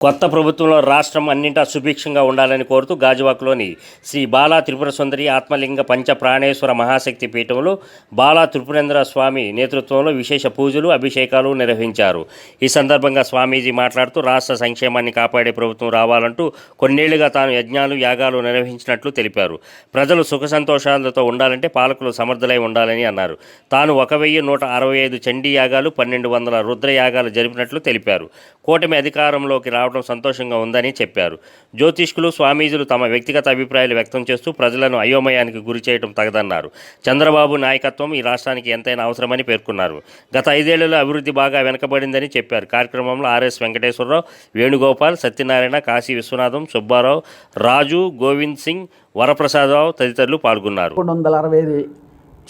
కొత్త ప్రభుత్వంలో రాష్ట్రం అన్నింటా సుభిక్షంగా ఉండాలని కోరుతూ గాజువాకలోని శ్రీ బాలా త్రిపుర సుందరి ఆత్మలింగ పంచ ప్రాణేశ్వర మహాశక్తి పీఠంలో బాలా త్రిపురేంద్ర స్వామి నేతృత్వంలో విశేష పూజలు అభిషేకాలు నిర్వహించారు. ఈ సందర్భంగా స్వామీజీ మాట్లాడుతూ రాష్ట్ర సంక్షేమాన్ని కాపాడే ప్రభుత్వం రావాలంటూ కొన్నేళ్ళుగా తాను యజ్ఞాలు యాగాలు నిర్వహించినట్లు తెలిపారు. ప్రజలు సుఖ సంతోషాలతో ఉండాలంటే పాలకులు సమర్థులై ఉండాలని అన్నారు. తాను ఒక వెయ్యి నూట అరవై ఐదు చండీ యాగాలు పన్నెండు వందల రుద్ర యాగాలు జరిపినట్లు తెలిపారు. కూటమి అధికారంలోకి రావడం సంతోషంగా ఉందని చెప్పారు. జ్యోతిష్కులు స్వామీజులు తమ వ్యక్తిగత అభిప్రాయాలు వ్యక్తం చేస్తూ ప్రజలను అయోమయానికి గురి చేయడం తగదన్నారు. చంద్రబాబు నాయకత్వం ఈ రాష్ట్రానికి ఎంతైనా అవసరమని పేర్కొన్నారు. గత ఐదేళ్ళలో అభివృద్ధి బాగా వెనకబడిందని చెప్పారు. కార్యక్రమంలో ఆర్ఎస్ వెంకటేశ్వరరావు వేణుగోపాల్ సత్యనారాయణ కాశీ విశ్వనాథం సుబ్బారావు రాజు గోవింద్ సింగ్ వరప్రసాదరావు తదితరులు పాల్గొన్నారు. రెండు వందల అరవై ఐదు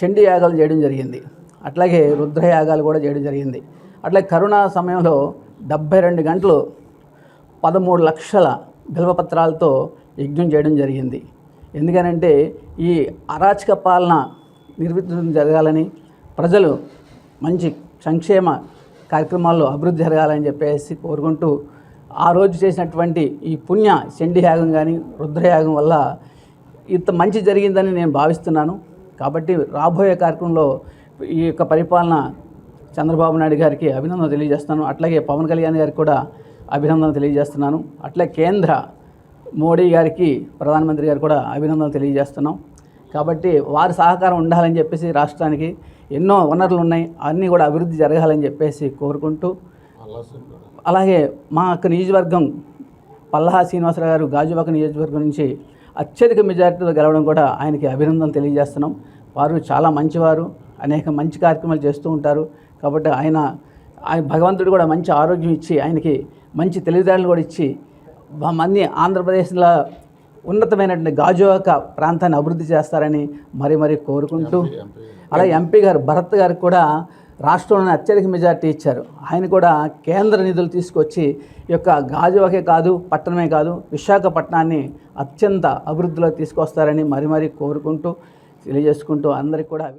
చండీ యాగాలు చేయడం జరిగింది. అట్లాగే రుద్రయాగాలు కూడా చేయడం జరిగింది. అట్లాగే కరోనా సమయంలో డెబ్భై రెండు గంటలు పదమూడు లక్షల బిల్వపత్రాలతో యజ్ఞం చేయడం జరిగింది. ఎందుకనంటే ఈ అరాచక పాలన నిర్వహించడం జరగాలని ప్రజలు మంచి సంక్షేమ కార్యక్రమాల్లో అభివృద్ధి జరగాలని చెప్పేసి కోరుకుంటూ ఆ రోజు చేసినటువంటి ఈ పుణ్య చండీయాగం కానీ రుద్రయాగం వల్ల ఇంత మంచి జరిగిందని నేను భావిస్తున్నాను. కాబట్టి రాబోయే కార్యక్రమంలో ఈ యొక్క పరిపాలన చంద్రబాబు నాయుడు గారికి అభినందన తెలియజేస్తాను. అట్లాగే పవన్ కళ్యాణ్ గారికి కూడా అభినందన తెలియజేస్తున్నాను. అట్లే కేంద్ర మోడీ గారికి ప్రధానమంత్రి గారు కూడా అభినందన తెలియజేస్తున్నాం. కాబట్టి వారి సహకారం ఉండాలని చెప్పేసి రాష్ట్రానికి ఎన్నో వనరులు ఉన్నాయి. అన్నీ కూడా అభివృద్ధి జరగాలని చెప్పేసి కోరుకుంటూ అలాగే మా యొక్క నియోజకవర్గం పల్లహా శ్రీనివాసరావు గారు గాజువాక నియోజకవర్గం నుంచి అత్యధిక మెజారిటీతో గెలవడం కూడా ఆయనకి అభినందన తెలియజేస్తున్నాం. వారు చాలా మంచివారు. అనేక మంచి కార్యక్రమాలు చేస్తూ ఉంటారు. కాబట్టి ఆయన ఆయన భగవంతుడు కూడా మంచి ఆరోగ్యం ఇచ్చి ఆయనకి మంచి తెలివితేటలు కూడా ఇచ్చి మంది ఆంధ్రప్రదేశ్లో ఉన్నతమైనటువంటి గాజువాక ప్రాంతాన్ని అభివృద్ధి చేస్తారని మరీ మరీ కోరుకుంటూ అలాగే ఎంపీ. గారు భరత్ గారికి కూడా రాష్ట్రంలోనే అత్యధిక మెజార్టీ ఇచ్చారు. ఆయన కూడా కేంద్ర నిధులు తీసుకొచ్చి ఈ యొక్క గాజువాకే కాదు పట్టణమే కాదు విశాఖపట్నాన్ని అత్యంత అభివృద్ధిలో తీసుకొస్తారని మరీ మరీ కోరుకుంటూ తెలియజేసుకుంటూ అందరికీ కూడా